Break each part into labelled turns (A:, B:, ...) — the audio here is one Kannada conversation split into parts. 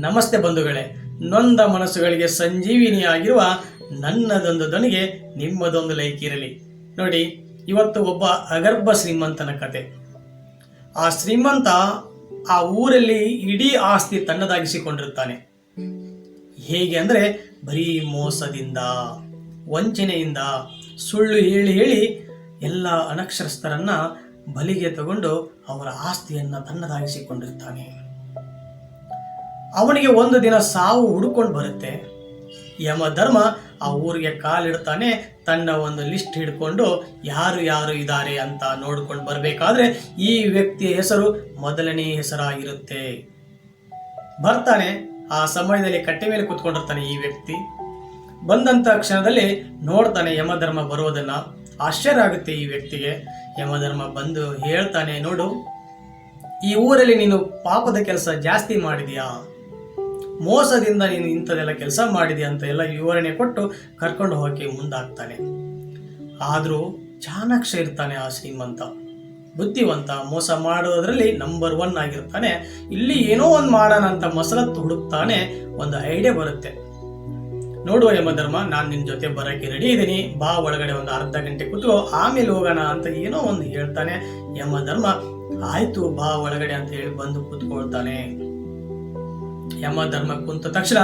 A: ನಮಸ್ತೆ ಬಂಧುಗಳೇ. ನೊಂದ ಮನಸ್ಸುಗಳಿಗೆ ಸಂಜೀವಿನಿಯಾಗಿರುವ ನನ್ನದೊಂದು ದನಿಗೆ ನಿಮ್ಮದೊಂದು ಲೈಕ್ ಇರಲಿ. ನೋಡಿ, ಇವತ್ತು ಒಬ್ಬ ಅಗರ್ಭ ಶ್ರೀಮಂತನ ಕತೆ. ಆ ಶ್ರೀಮಂತ ಆ ಊರಲ್ಲಿ ಇಡೀ ಆಸ್ತಿ ತನ್ನದಾಗಿಸಿಕೊಂಡಿರುತ್ತಾನೆ. ಹೇಗೆ ಅಂದರೆ, ಬರೀ ಮೋಸದಿಂದ, ವಂಚನೆಯಿಂದ, ಸುಳ್ಳು ಹೇಳಿ ಹೇಳಿ ಎಲ್ಲ ಅನಕ್ಷರಸ್ಥರನ್ನ ಬಲಿಗೆ ತಗೊಂಡು ಅವರ ಆಸ್ತಿಯನ್ನ ತನ್ನದಾಗಿಸಿಕೊಂಡಿರ್ತಾನೆ. ಅವನಿಗೆ ಒಂದು ದಿನ ಸಾವು ಹುಡುಕೊಂಡು ಬರುತ್ತೆ. ಯಮ ಧರ್ಮ ಆ ಊರಿಗೆ ಕಾಲಿಡ್ತಾನೆ, ತನ್ನ ಒಂದು ಲಿಸ್ಟ್ ಹಿಡ್ಕೊಂಡು ಯಾರು ಯಾರು ಇದ್ದಾರೆ ಅಂತ ನೋಡ್ಕೊಂಡು ಬರಬೇಕಾದ್ರೆ ಈ ವ್ಯಕ್ತಿಯ ಹೆಸರು ಮೊದಲನೇ ಹೆಸರಾಗಿರುತ್ತೆ. ಬರ್ತಾನೆ, ಆ ಸಮಯದಲ್ಲಿ ಕಟ್ಟೆ ಮೇಲೆ ಕೂತ್ಕೊಂಡಿರ್ತಾನೆ ಈ ವ್ಯಕ್ತಿ. ಬಂದಂತ ಕ್ಷಣದಲ್ಲಿ ನೋಡ್ತಾನೆ ಯಮಧರ್ಮ ಬರೋದನ್ನು. ಆಶ್ಚರ್ಯ ಆಗುತ್ತೆ ಈ ವ್ಯಕ್ತಿಗೆ. ಯಮಧರ್ಮ ಬಂದು ಹೇಳ್ತಾನೆ, ನೋಡು, ಈ ಊರಲ್ಲಿ ನೀನು ಪಾಪದ ಕೆಲಸ ಜಾಸ್ತಿ ಮಾಡಿದ್ಯಾ? ಮೋಸದಿಂದ ನೀನು ಇಂಥದೆಲ್ಲ ಕೆಲಸ ಮಾಡಿದೆ ಅಂತ ಎಲ್ಲ ವಿವರಣೆ ಕೊಟ್ಟು ಕರ್ಕೊಂಡು ಹೋಗಕ್ಕೆ ಮುಂದಾಗ್ತಾನೆ. ಆದರೂ ಚಾಣಾಕ್ಷ ಇರ್ತಾನೆ ಆ ಶ್ರೀಮಂತ. ಬುದ್ಧಿವಂತ, ಮೋಸ ಮಾಡೋದ್ರಲ್ಲಿ ನಂಬರ್ ಒನ್ ಆಗಿರ್ತಾನೆ. ಇಲ್ಲಿ ಏನೋ ಒಂದು ಮಾಡೋಣ ಅಂತ ಮಸಲತ್ತು ಹುಡುಕ್ತಾನೆ ಒಂದು ಐಡಿಯಾ ಬರುತ್ತೆ. ನೋಡುವ ಯಮಧರ್ಮ ನಾನು ನಿನ್ನ ಜೊತೆ ಬರೋಕ್ಕೆ ರೆಡಿ ಇದ್ದೀನಿ. ಬಾ ಒಳಗಡೆ ಒಂದು ಅರ್ಧ ಗಂಟೆ ಕೂತ್ಕೋ, ಆಮೇಲೆ ಹೋಗೋಣ ಅಂತ ಏನೋ ಒಂದು ಹೇಳ್ತಾನೆ ಯಮಧರ್ಮ ಆಯಿತು, ಬಾ ಒಳಗಡೆ ಅಂತ ಹೇಳಿ ಬಂದು ಕೂತ್ಕೊಳ್ತಾನೆ. ಯಮಧರ್ಮ ಕುಂತ ತಕ್ಷಣ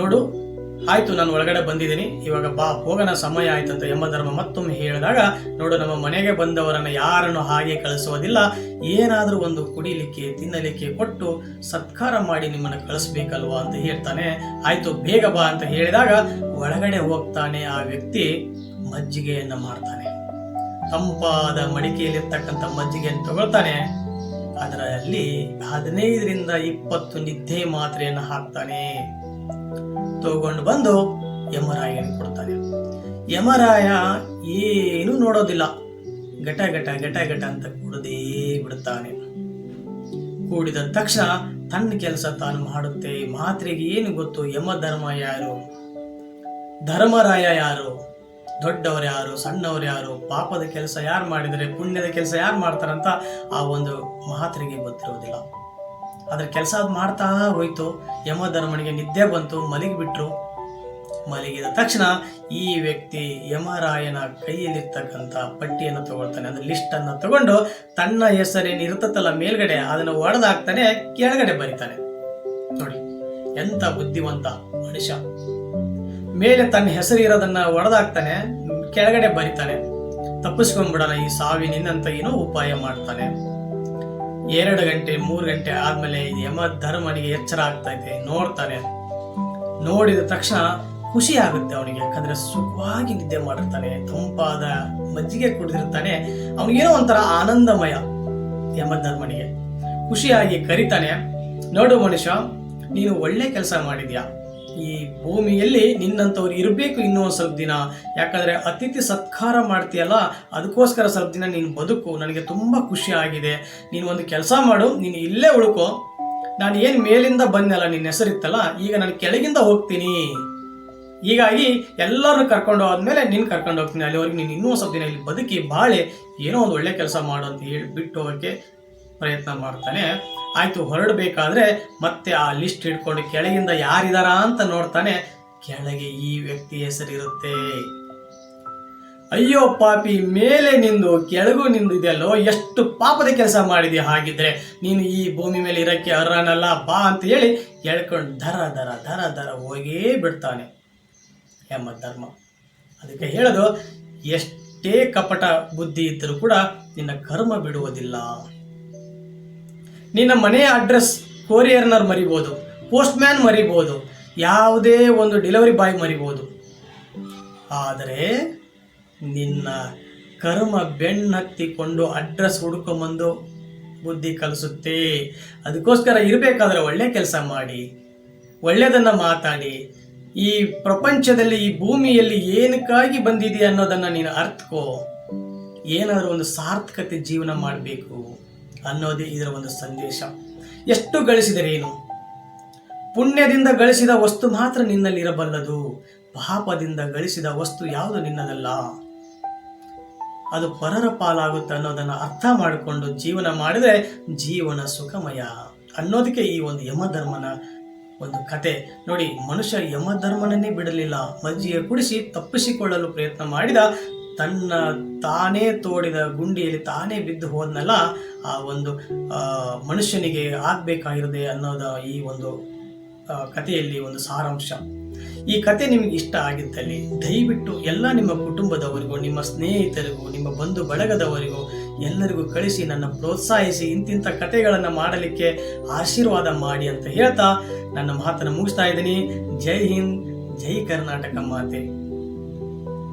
A: ನೋಡು, ಆಯ್ತು, ನಾನು ಒಳಗಡೆ ಬಂದಿದ್ದೀನಿ. ಇವಾಗ ಬಾ, ಹೋಗೋಣ, ಸಮಯ ಆಯ್ತು ಅಂತ ಯಮಧರ್ಮ ಮತ್ತೊಮ್ಮೆ ಹೇಳಿದಾಗ, ನೋಡು, ನಮ್ಮ ಮನೆಗೆ ಬಂದವರನ್ನ ಯಾರನ್ನು ಹಾಗೆ ಕಳಿಸೋದಿಲ್ಲ ಏನಾದರೂ ಒಂದು ಕುಡಿಲಿಕ್ಕೆ, ತಿನ್ನಲಿಕ್ಕೆ ಕೊಟ್ಟು ಸತ್ಕಾರ ಮಾಡಿ ನಿಮ್ಮನ್ನು ಕಳಿಸ್ಬೇಕಲ್ವಾ ಅಂತ ಹೇಳ್ತಾನೆ. ಆಯ್ತು, ಬೇಗ ಬಾ ಅಂತ ಹೇಳಿದಾಗ ಒಳಗಡೆ ಹೋಗ್ತಾನೆ ಆ ವ್ಯಕ್ತಿ ಮಜ್ಜಿಗೆಯನ್ನು ಮಾಡ್ತಾನೆ ತಂಪಾದ ಮಡಿಕೆಯಲ್ಲಿರ್ತಕ್ಕಂಥ ಮಜ್ಜಿಗೆಯನ್ನು ತಗೊಳ್ತಾನೆ. ಅದರಲ್ಲಿ ಹದಿನೈದರಿಂದ ಇಪ್ಪತ್ತು ನಿದ್ದೆ ಮಾತ್ರೆಯನ್ನು ಹಾಕ್ತಾನೆ. ತಗೊಂಡು ಬಂದು ಯಮರಾಯನಿಗೆ ಕೊಡ್ತಾನೆ. ಯಮರಾಯ ಏನು ನೋಡೋದಿಲ್ಲ. ಘಟ ಘಟ ಘಟ ಘಟ ಅಂತ ಕೂಡದೇ ಬಿಡುತ್ತಾನೆ. ಕೂಡಿದ ತಕ್ಷಣ ತನ್ನ ಕೆಲಸ ತಾನು ಮಾಡುತ್ತೆ. ಮಾತ್ರೆಗೆ ಏನು ಗೊತ್ತು? ಯಮ ಧರ್ಮ ಯಾರು? ಧರ್ಮರಾಯ ಯಾರು? ದೊಡ್ಡವರು ಯಾರು ಸಣ್ಣವರು ಯಾರು ಪಾಪದ ಕೆಲಸ ಯಾರು ಮಾಡಿದರೆ ಪುಣ್ಯದ ಕೆಲಸ ಯಾರು ಮಾಡ್ತಾರಂತ ಆ ಒಂದು ಮಾತ್ರೆಗೆ ಗೊತ್ತಿರೋದಿಲ್ಲ ಆದರೆ ಕೆಲಸ ಮಾಡ್ತಾ ಹೋಯ್ತು. ಯಮಧರ್ಮನಿಗೆ ನಿದ್ದೆ ಬಂತು, ಮಲಗಿಬಿಟ್ರು. ಮಲಗಿದ ತಕ್ಷಣ ಈ ವ್ಯಕ್ತಿ ಯಮರಾಯನ ಕೈಯಲ್ಲಿರ್ತಕ್ಕಂಥ ಪಟ್ಟಿಯನ್ನು ತಗೊಳ್ತಾನೆ. ಅಂದರೆ ಲಿಸ್ಟನ್ನು ತಗೊಂಡು ತನ್ನ ಹೆಸರೇನು ಇರ್ತತ್ತಲ್ಲ ಮೇಲ್ಗಡೆ ಅದನ್ನು ಒಡೆದಾಕ್ತಾನೆ, ಕೆಳಗಡೆ ಬರೀತಾನೆ. ನೋಡಿ ಎಂಥ ಬುದ್ಧಿವಂತ ಮನುಷ್ಯ. ಮೇಲೆ ತನ್ನ ಹೆಸರು ಇರೋದನ್ನ ಒಡೆದಾಕ್ತಾನೆ, ಕೆಳಗಡೆ ಬರಿತಾನೆ. ತಪ್ಪಿಸ್ಕೊಂಡ್ಬಿಡೋಣ ಈ ಸಾವಿನಿಂದ ಅಂತ ಏನೋ ಉಪಾಯ ಮಾಡ್ತಾನೆ. ಎರಡು ಗಂಟೆ, ಮೂರು ಗಂಟೆ ಆದ್ಮೇಲೆ ಯಮ ಧರ್ಮನಿಗೆ ಎಚ್ಚರ ಆಗ್ತೈತೆ ನೋಡ್ತಾನೆ. ನೋಡಿದ ತಕ್ಷಣ ಖುಷಿ ಆಗುತ್ತೆ ಅವನಿಗೆ, ಯಾಕಂದ್ರೆ ಸುಖವಾಗಿ ನಿದ್ದೆ ಮಾಡಿರ್ತಾನೆ, ತಂಪಾದ ಮಜ್ಜಿಗೆ ಕುಡಿದಿರ್ತಾನೆ. ಅವನಿಗೇನೋ ಒಂಥರ ಆನಂದಮಯ ಯಮಧರ್ಮನಿಗೆ ಖುಷಿಯಾಗಿ ಕರಿತಾನೆ, ನೋಡು ಮನುಷ್ಯ, ನೀನು ಒಳ್ಳೆ ಕೆಲಸ ಮಾಡಿದ್ಯಾ? ಈ ಭೂಮಿಯಲ್ಲಿ ನಿನ್ನಂಥವ್ರು ಇರಬೇಕು ಇನ್ನೂ ಸ್ವಲ್ಪ ದಿನ. ಯಾಕಂದರೆ ಅತಿಥಿ ಸತ್ಕಾರ ಮಾಡ್ತೀಯಲ್ಲ, ಅದಕ್ಕೋಸ್ಕರ ಸ್ವಲ್ಪ ದಿನ ನೀನು ಬದುಕು. ನನಗೆ ತುಂಬ ಖುಷಿ ಆಗಿದೆ. ನೀನು ಒಂದು ಕೆಲಸ ಮಾಡು, ನೀನು ಇಲ್ಲೇ ಉಳ್ಕೊ. ನಾನು ಏನು ಮೇಲಿಂದ ಬಂದೆಲ್ಲ ನಿನ್ನ ಹೆಸರಿತ್ತಲ್ಲ, ಈಗ ನಾನು ಕೆಳಗಿಂದ ಹೋಗ್ತೀನಿ. ಹೀಗಾಗಿ ಎಲ್ಲರನ್ನು ಕರ್ಕೊಂಡು ಹೋದ್ಮೇಲೆ ನೀನು ಕರ್ಕೊಂಡು ಹೋಗ್ತೀನಿ. ಅಲ್ಲಿವರೆಗೆ ನೀನು ಇನ್ನೂ ಸ್ವಲ್ಪ ದಿನ ಇಲ್ಲಿ ಬದುಕಿ ಬಾಳೆ, ಏನೋ ಒಂದು ಒಳ್ಳೆ ಕೆಲಸ ಮಾಡು ಅಂತ ಹೇಳಿ ಬಿಟ್ಟು ಹೋಗಕ್ಕೆ ಪ್ರಯತ್ನ ಮಾಡ್ತಾನೆ. ಆಯ್ತು, ಹೊರಡಬೇಕಾದ್ರೆ ಮತ್ತೆ ಆ ಲಿಸ್ಟ್ ಹಿಡ್ಕೊಂಡು ಕೆಳಗಿಂದ ಯಾರಿದಾರ ಅಂತ ನೋಡ್ತಾನೆ. ಕೆಳಗೆ ಈ ವ್ಯಕ್ತಿ ಹೆಸರಿರುತ್ತೆ. ಅಯ್ಯೋ ಪಾಪಿ, ಮೇಲೆ ನಿಂದು, ಕೆಳಗೂ ನಿಂದು ಇದೆಯಲ್ಲೋ? ಎಷ್ಟು ಪಾಪದ ಕೆಲಸ ಮಾಡಿದೆ ಹಾಗಿದ್ರೆ? ನೀನು ಈ ಭೂಮಿ ಮೇಲೆ ಇರಕ್ಕೆ ಅರ್ಹನಲ್ಲ, ಬಾ ಅಂತ ಹೇಳಿ ಎಳ್ಕೊಂಡು ದರ ದರ ದರ ದರ ಹೋಗೇ ಬಿಡ್ತಾನೆ. ಎಂಬ ಧರ್ಮ. ಅದಕ್ಕೆ ಹೇಳೋದು, ಎಷ್ಟೇ ಕಪಟ ಬುದ್ಧಿ ಇದ್ದರೂ ಕೂಡ ನಿನ್ನ ಕರ್ಮ ಬಿಡುವುದಿಲ್ಲ. ನಿನ್ನ ಮನೆಯ ಅಡ್ರೆಸ್ ಕೊರಿಯರ್ನರ್ ಮರಿಬೋದು ಪೋಸ್ಟ್ ಮ್ಯಾನ್ ಮರಿಬೋದು, ಯಾವುದೇ ಒಂದು ಡೆಲಿವರಿ ಬಾಯ್ ಮರಿಬೋದು. ಆದರೆ ನಿನ್ನ ಕರ್ಮ ಬೆನ್ನತ್ತಿಕೊಂಡು ಅಡ್ರೆಸ್ ಹುಡ್ಕೊಂಬಂದು ಬುದ್ಧಿ ಕಲಿಸುತ್ತೆ. ಅದಕ್ಕೋಸ್ಕರ ಇರಬೇಕಾದ್ರೆ ಒಳ್ಳೆ ಕೆಲಸ ಮಾಡಿ ಒಳ್ಳೆಯದನ್ನು ಮಾತಾಡಿ. ಈ ಪ್ರಪಂಚದಲ್ಲಿ, ಈ ಭೂಮಿಯಲ್ಲಿ ಏನಕ್ಕಾಗಿ ಬಂದಿದೆ ಅನ್ನೋದನ್ನು ನೀನು ಅರ್ಥಕೋ ಏನಾದರೂ ಒಂದು ಸಾರ್ಥಕತೆ ಜೀವನ ಮಾಡಬೇಕು. ಅನ್ನೋದೇ ಇದರ ಒಂದು ಸಂದೇಶ. ಎಷ್ಟು ಗಳಿಸಿದರೇನು ಪುಣ್ಯದಿಂದ ಗಳಿಸಿದ ವಸ್ತು ಮಾತ್ರ ನಿನ್ನಲ್ಲಿರಬಲ್ಲದು. ಪಾಪದಿಂದ ಗಳಿಸಿದ ವಸ್ತು ಯಾವುದು ನಿನ್ನದಲ್ಲ? ಅದು ಪರರ ಪಾಲಾಗುತ್ತೆ ಅನ್ನೋದನ್ನ ಅರ್ಥ ಮಾಡಿಕೊಂಡು ಜೀವನ ಮಾಡಿದರೆ ಜೀವನ ಸುಖಮಯ. ಅನ್ನೋದಕ್ಕೆ ಈ ಒಂದು ಯಮಧರ್ಮನ ಒಂದು ಕತೆ. ನೋಡಿ, ಮನುಷ್ಯ ಯಮಧರ್ಮನನ್ನೇ ಬಿಡಲಿಲ್ಲ. ಮಜ್ಜಿಗೆ ಕುಡಿಸಿ ತಪ್ಪಿಸಿಕೊಳ್ಳಲು ಪ್ರಯತ್ನ ಮಾಡಿದ ತನ್ನ ತಾನೇ ತೋಡಿದ ಗುಂಡಿಯಲ್ಲಿ ತಾನೇ ಬಿದ್ದು ಹೋದ್ನಲ್ಲ, ಆ ಒಂದು ಮನುಷ್ಯನಿಗೆ ಆಗ್ಬೇಕಾಗಿರದೆ ಅನ್ನೋದ ಈ ಒಂದು ಕಥೆಯಲ್ಲಿ ಒಂದು ಸಾರಾಂಶ. ಈ ಕತೆ ನಿಮಗೆ ಇಷ್ಟ ಆಗಿದ್ದಲ್ಲಿ, ದಯವಿಟ್ಟು ಎಲ್ಲ ನಿಮ್ಮ ಕುಟುಂಬದವರಿಗೂ, ನಿಮ್ಮ ಸ್ನೇಹಿತರಿಗೂ, ನಿಮ್ಮ ಬಂಧು ಬಳಗದವರಿಗೂ ಎಲ್ಲರಿಗೂ ಕಳಿಸಿ ನನ್ನ ಪ್ರೋತ್ಸಾಹಿಸಿ, ಇಂತಿಂಥ ಕತೆಗಳನ್ನು ಮಾಡಲಿಕ್ಕೆ ಆಶೀರ್ವಾದ ಮಾಡಿ ಅಂತ ಹೇಳ್ತಾ ನನ್ನ ಮಾತನ್ನು ಮುಗಿಸ್ತಾ ಇದ್ದೀನಿ. ಜೈ ಹಿಂದ್, ಜೈ ಕರ್ನಾಟಕ ಮಾತೆ.